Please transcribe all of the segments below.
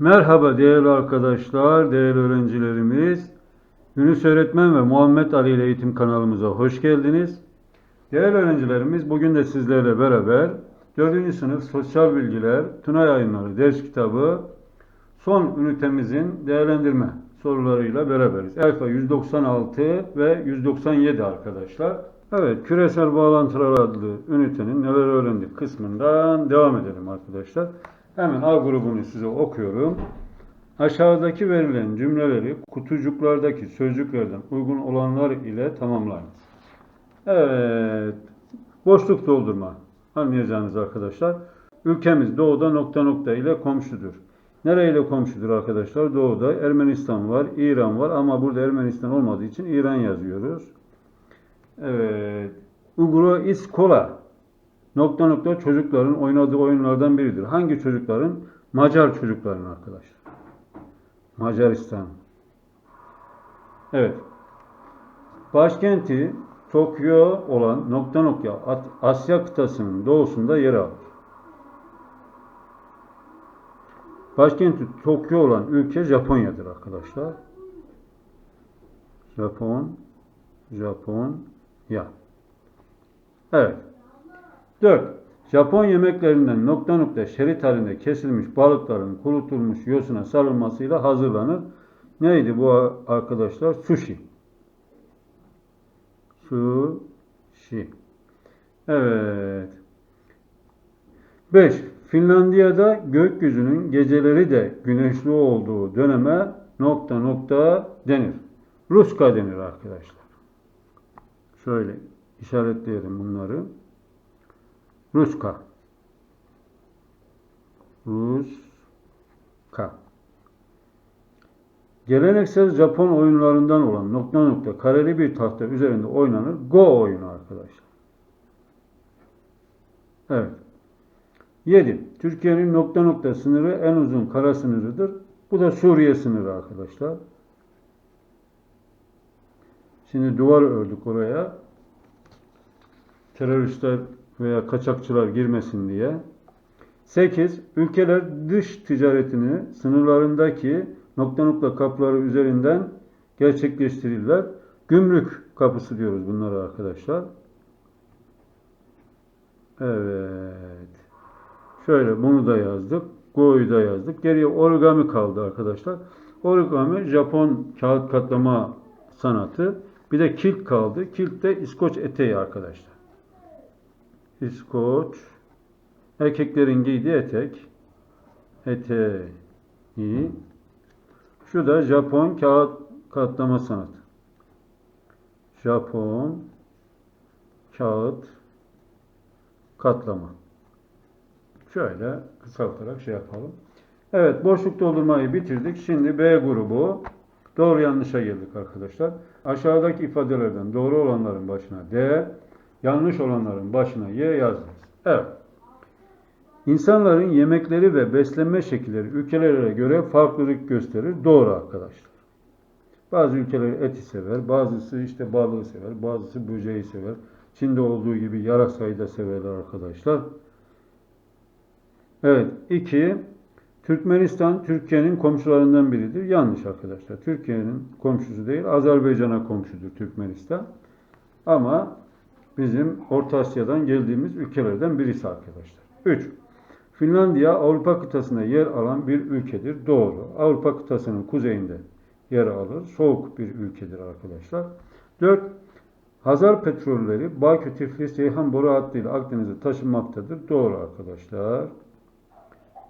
Merhaba değerli arkadaşlar, değerli öğrencilerimiz. Yunus Öğretmen ve Muhammed Ali ile eğitim kanalımıza hoş geldiniz. Değerli öğrencilerimiz bugün de sizlerle beraber 4. sınıf Sosyal Bilgiler Tuna Yayınları ders kitabı son ünitemizin değerlendirme sorularıyla beraberiz. Sayfa 196 ve 197 arkadaşlar. Evet, küresel bağlantılar adlı ünitenin neler öğrendik kısmından devam edelim arkadaşlar. Hemen A grubunu size okuyorum. Aşağıdaki verilen cümleleri kutucuklardaki sözcüklerden uygun olanlar ile tamamlayınız. Evet, boşluk doldurma anlayacağınız arkadaşlar. Ülkemiz doğuda nokta nokta ile komşudur. Nereyle komşudur arkadaşlar? Doğuda Ermenistan var, İran var ama burada Ermenistan olmadığı için İran yazıyoruz. Evet. Ugro İskola nokta nokta çocukların oynadığı oyunlardan biridir. Hangi çocukların? Macar çocukların arkadaşlar. Macaristan. Evet. Başkenti Tokyo olan nokta nokta Asya kıtasının doğusunda yer alır. Başkenti Tokyo olan ülke Japonya'dır arkadaşlar. Japon, Japonya. Evet. 4. Japon yemeklerinden nokta nokta şerit halinde kesilmiş balıkların kurutulmuş yosuna sarılmasıyla hazırlanır. Neydi bu arkadaşlar? Sushi. Sushi. Evet. 5. Finlandiya'da gökyüzünün geceleri de güneşli olduğu döneme nokta nokta denir. Ruska denir arkadaşlar. Şöyle işaretleyelim bunları. Ruska. Ruska. Geleneksel Japon oyunlarından olan nokta nokta kareli bir tahta üzerinde oynanır. Go oyunu arkadaşlar. Evet. 7. Türkiye'nin nokta nokta sınırı en uzun kara sınırıdır. Bu da Suriye sınırı arkadaşlar. Şimdi duvar ördük oraya. Teröristler veya kaçakçılar girmesin diye. 8. Ülkeler dış ticaretini sınırlarındaki nokta nokta kapıları üzerinden gerçekleştirirler. Gümrük kapısı diyoruz bunlara arkadaşlar. Evet. Şöyle bunu da yazdık. Go'yu da yazdık. Geriye origami kaldı arkadaşlar. Origami Japon kağıt katlama sanatı. Bir de kilt kaldı. Kilt de İskoç eteği arkadaşlar. İskoç erkeklerin giydiği etek. Eteği. Şu da Japon kağıt katlama sanatı. Japon kağıt katlama. Şöyle kısaltarak şey yapalım. Evet boşluk doldurmayı bitirdik. Şimdi B grubu doğru yanlışa geldik arkadaşlar. Aşağıdaki ifadelerden doğru olanların başına D, yanlış olanların başına Y yazdınız. Evet. İnsanların yemekleri ve beslenme şekilleri ülkelere göre farklılık gösterir. Doğru arkadaşlar. Bazı ülkeler eti sever, bazısı işte balığı sever, bazısı böceği sever. Çin'de olduğu gibi yarasayı da severler arkadaşlar. Evet. 2. Türkmenistan Türkiye'nin komşularından biridir. Yanlış arkadaşlar. Türkiye'nin komşusu değil, Azerbaycan'a komşudur Türkmenistan. Ama bizim Orta Asya'dan geldiğimiz ülkelerden birisi arkadaşlar. 3. Finlandiya Avrupa kıtasında yer alan bir ülkedir. Doğru. Avrupa kıtasının kuzeyinde yer alır. Soğuk bir ülkedir arkadaşlar. 4. Hazar petrolleri Bakü, Tiflis, Ceyhan boru hattıyla Akdeniz'e taşınmaktadır. Doğru arkadaşlar.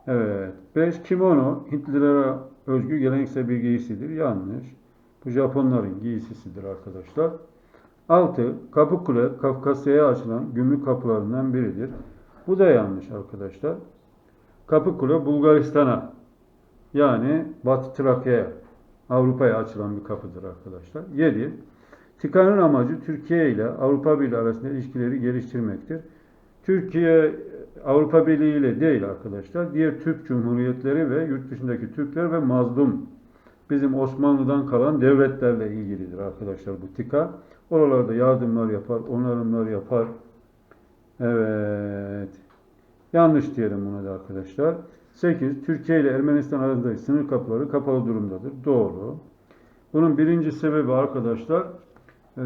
Evet. 5. Kimono Hintlilere özgü geleneksel bir giysidir. Yanlış. Bu Japonların giysisidir arkadaşlar. 6. Kapıkule Kafkasya'ya açılan gümrük kapılarından biridir. Bu da yanlış arkadaşlar. Kapıkule Bulgaristan'a yani Batı Trakya'ya Avrupa'ya açılan bir kapıdır arkadaşlar. 7. TİKA'nın amacı Türkiye ile Avrupa Birliği arasında ilişkileri geliştirmektir. Türkiye Avrupa Birliği ile değil arkadaşlar. Diğer Türk Cumhuriyetleri ve yurt dışındaki Türkler ve mazlum bizim Osmanlı'dan kalan devletlerle ilgilidir arkadaşlar bu TİKA. Oralarda yardımlar yapar, onarımlar yapar. Evet. Yanlış diyelim buna da arkadaşlar. 8. Türkiye ile Ermenistan arasındaki sınır kapıları kapalı durumdadır. Doğru. Bunun birinci sebebi arkadaşlar e,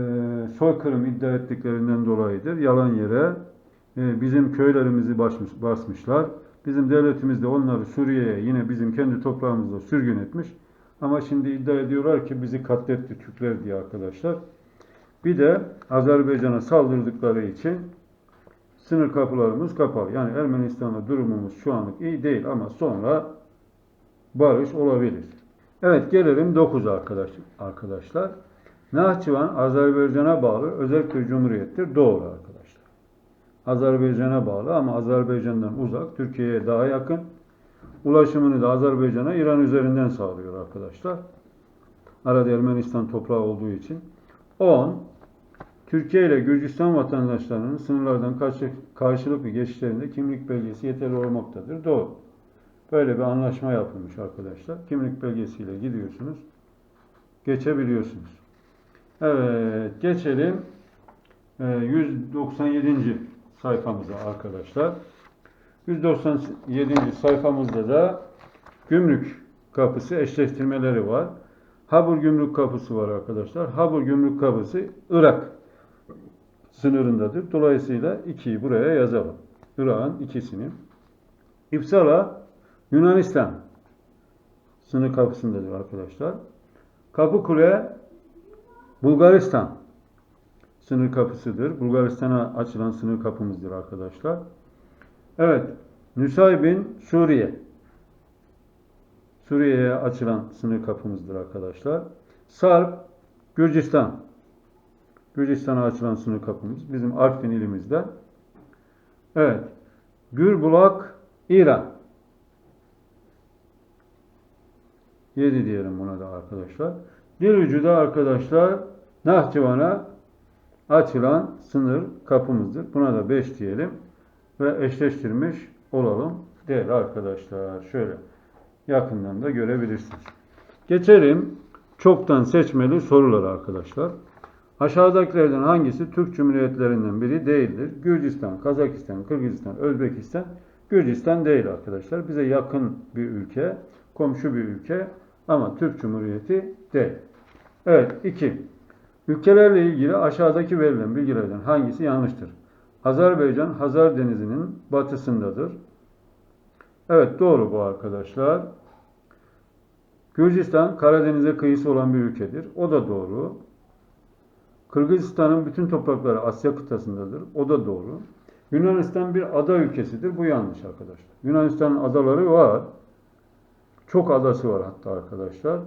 soykırım iddia ettiklerinden dolayıdır. Yalan yere e, bizim köylerimizi basmış, basmışlar. Bizim devletimiz de onları Suriye'ye yine bizim kendi toprağımızda sürgün etmiş. Ama şimdi iddia ediyorlar ki bizi katletti Türkler diye arkadaşlar. Bir de Azerbaycan'a saldırdıkları için sınır kapılarımız kapalı. Yani Ermenistan'la durumumuz şu anlık iyi değil ama sonra barış olabilir. Evet gelelim 9 arkadaş, arkadaşlar. Nahçıvan Azerbaycan'a bağlı özel bir cumhuriyettir. Doğru arkadaşlar. Azerbaycan'a bağlı ama Azerbaycan'dan uzak, Türkiye'ye daha yakın. Ulaşımını da Azerbaycan'a İran üzerinden sağlıyor arkadaşlar. Arada Ermenistan toprağı olduğu için. 10. Türkiye ile Gürcistan vatandaşlarının sınırlardan karşı, karşılıklı geçişlerinde kimlik belgesi yeterli olmaktadır. Doğru. Böyle bir anlaşma yapılmış arkadaşlar. Kimlik belgesiyle gidiyorsunuz. Geçebiliyorsunuz. Evet, geçelim e, 197. sayfamıza arkadaşlar. 197. sayfamızda da gümrük kapısı eşleştirmeleri var. Habur gümrük kapısı var arkadaşlar. Habur gümrük kapısı Irak sınırındadır. Dolayısıyla 2'yi buraya yazalım. Irak'ın ikisini. İpsala Yunanistan sınır kapısındadır arkadaşlar. Kapıkule Bulgaristan sınır kapısıdır. Bulgaristan'a açılan sınır kapımızdır arkadaşlar. Evet, Nusaybin Suriye. Suriye'ye açılan sınır kapımızdır arkadaşlar. Sarp Gürcistan. Gürcistan'a açılan sınır kapımız. Bizim Artvin ilimizde. Evet. Gürbulak İran. 7 diyelim buna da arkadaşlar. Dilucu da arkadaşlar Nahçıvan'a açılan sınır kapımızdır. Buna da 5 diyelim ve eşleştirmiş olalım değerli arkadaşlar. Şöyle yakından da görebilirsiniz. Geçelim çoktan seçmeli sorular arkadaşlar. Aşağıdakilerden hangisi Türk Cumhuriyetlerinden biri değildir? Gürcistan, Kazakistan, Kırgızistan, Özbekistan. Gürcistan değil arkadaşlar. Bize yakın bir ülke, komşu bir ülke ama Türk Cumhuriyeti değil. Evet, 2. Ülkelerle ilgili aşağıdaki verilen bilgilerden hangisi yanlıştır? Azerbaycan Hazar Denizi'nin batısındadır. Evet doğru bu arkadaşlar. Gürcistan Karadeniz'e kıyısı olan bir ülkedir. O da doğru. Kırgızistan'ın bütün toprakları Asya kıtasındadır. O da doğru. Yunanistan bir ada ülkesidir. Bu yanlış arkadaşlar. Yunanistan'ın adaları var. Çok adası var hatta arkadaşlar.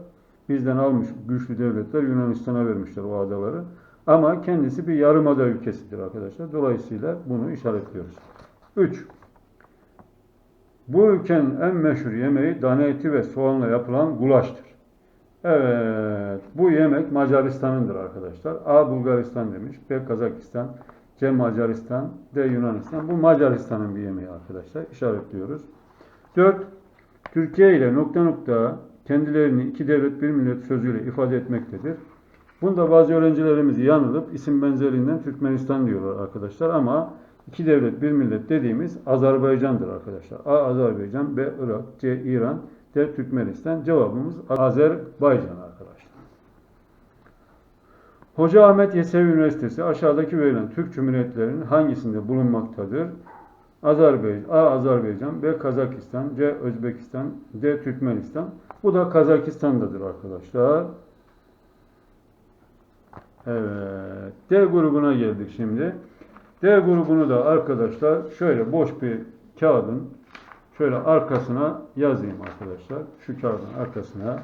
Bizden almış güçlü devletler Yunanistan'a vermişler o adaları. Ama kendisi bir yarımada ülkesidir arkadaşlar. Dolayısıyla bunu işaretliyoruz. 3. Bu ülkenin en meşhur yemeği dana eti ve soğanla yapılan gulaştır. Evet, bu yemek Macaristan'ındır arkadaşlar. A. Bulgaristan demiş, B. Kazakistan, C. Macaristan, D. Yunanistan. Bu Macaristan'ın bir yemeği arkadaşlar. İşaretliyoruz. 4. Türkiye ile nokta nokta kendilerini iki devlet bir millet sözüyle ifade etmektedir. Bunda bazı öğrencilerimiz yanılıp isim benzerliğinden Türkmenistan diyorlar arkadaşlar ama iki devlet bir millet dediğimiz Azerbaycan'dır arkadaşlar. A. Azerbaycan, B. Irak, C. İran, D. Türkmenistan. Cevabımız Azerbaycan arkadaşlar. Hoca Ahmet Yesevi Üniversitesi aşağıdaki verilen Türk Cumhuriyetlerinin hangisinde bulunmaktadır? Azerbaycan, A. Azerbaycan, B. Kazakistan, C. Özbekistan, D. Türkmenistan. Bu da Kazakistan'dadır arkadaşlar. Evet. D grubuna geldik şimdi. D grubunu da arkadaşlar şöyle boş bir kağıdın şöyle arkasına yazayım arkadaşlar. Şu kağıdın arkasına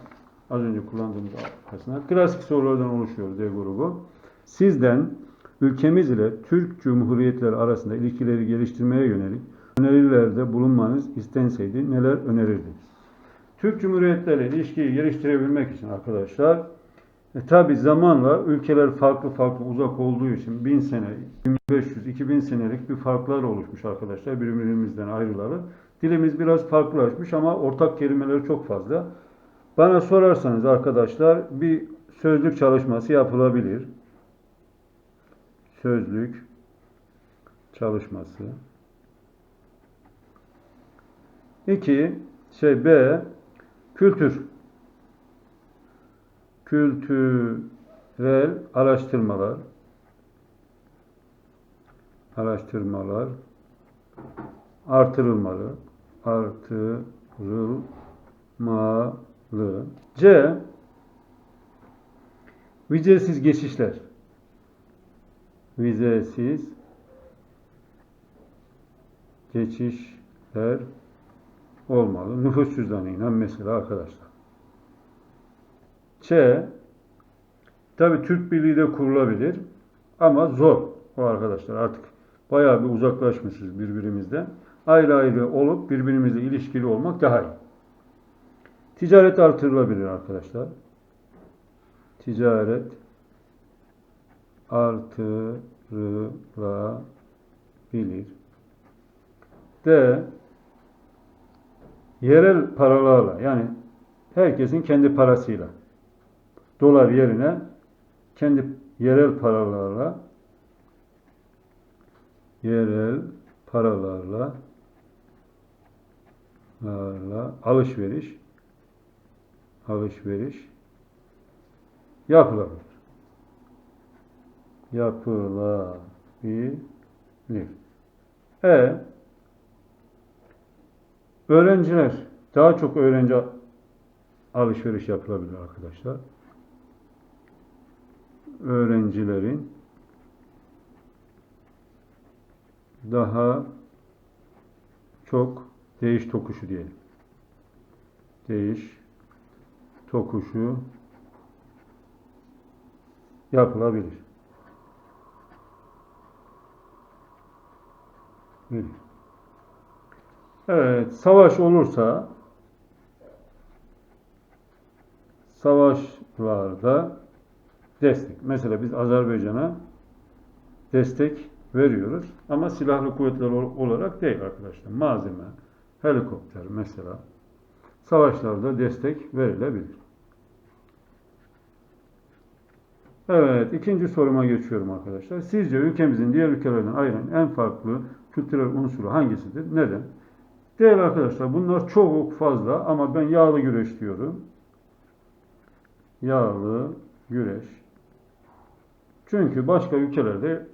az önce kullandığımız arkasına klasik sorulardan oluşuyor D grubu. Sizden ülkemiz ile Türk Cumhuriyetleri arasında ilişkileri geliştirmeye yönelik önerilerde bulunmanız istenseydi neler önerirdiniz? Türk Cumhuriyetleri ilişkiyi geliştirebilmek için arkadaşlar e tabi zamanla ülkeler farklı farklı uzak olduğu için 1000 sene, 1500, 2000 senelik bir farklar oluşmuş arkadaşlar birbirimizden ayrılalı. Dilimiz biraz farklılaşmış ama ortak kelimeleri çok fazla. Bana sorarsanız arkadaşlar bir sözlük çalışması yapılabilir. Sözlük çalışması. 2. Şey B. Kültür. Kültürel araştırmalar. Araştırmalar artırılmalı. Artırılmalı. C. Vizesiz geçişler. Vizesiz geçişler olmalı. Nüfus cüzdanıyla mesela arkadaşlar. Ç. Tabi Türk Birliği de kurulabilir ama zor o arkadaşlar artık bayağı bir uzaklaşmışız birbirimizden. Ayrı ayrı olup birbirimizle ilişkili olmak daha iyi. Ticaret artırılabilir arkadaşlar. Ticaret artırılabilir. D. Yerel paralarla yani herkesin kendi parasıyla dolar yerine kendi yerel paralarla yerel paralarla larla alışveriş alışveriş yapılabilir. Yapılabilir. E öğrenciler daha çok öğrenci alışveriş yapılabilir arkadaşlar. Öğrencilerin daha çok değiş tokuşu diyelim. Değiş tokuşu yapılabilir. Evet, savaş olursa savaşlarda destek. Mesela biz Azerbaycan'a destek veriyoruz ama silahlı kuvvetler ol- olarak değil arkadaşlar. Malzeme, helikopter mesela savaşlarda destek verilebilir. Evet, ikinci soruma geçiyorum arkadaşlar. Sizce ülkemizin diğer ülkelerden ayıran en farklı kültürel unsuru hangisidir? Neden? Değerli arkadaşlar, bunlar çok fazla ama ben yağlı güreş diyorum. Yağlı güreş. Çünkü başka ülkelerde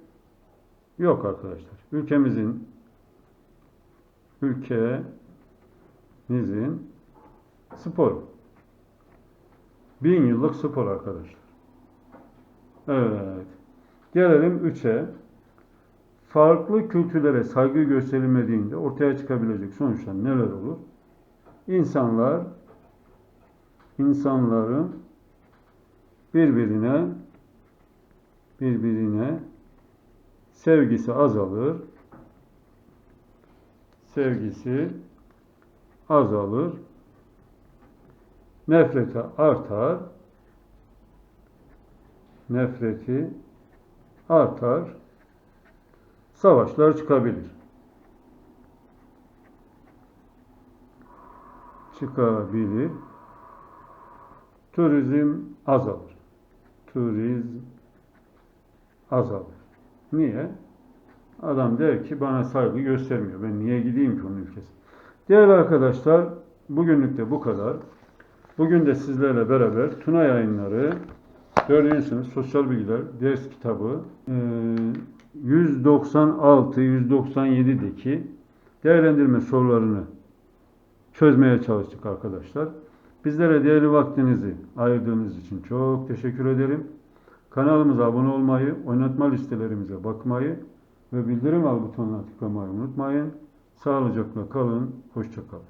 yok arkadaşlar. Ülkemizin ülkemizin sporu. Bin yıllık spor arkadaşlar. Evet. Gelelim 3'e. Farklı kültürlere saygı gösterilmediğinde ortaya çıkabilecek sonuçlar neler olur? İnsanlar insanların birbirine birbirine sevgisi azalır. Sevgisi azalır. Nefreti artar. Nefreti artar. Savaşlar çıkabilir. Çıkabilir. Turizm azalır. Turizm azalır. Niye? Adam der ki bana saygı göstermiyor. Ben niye gideyim ki onun ülkesine? Değerli arkadaşlar, bugünlük de bu kadar. Bugün de sizlerle beraber Tuna Yayınları 4. sınıf Sosyal Bilgiler ders kitabı e, 196-197'deki değerlendirme sorularını çözmeye çalıştık arkadaşlar. Bizlere değerli vaktinizi ayırdığınız için çok teşekkür ederim. Kanalımıza abone olmayı, oynatma listelerimize bakmayı ve bildirim al butonuna tıklamayı unutmayın. Sağlıcakla kalın, hoşça kalın.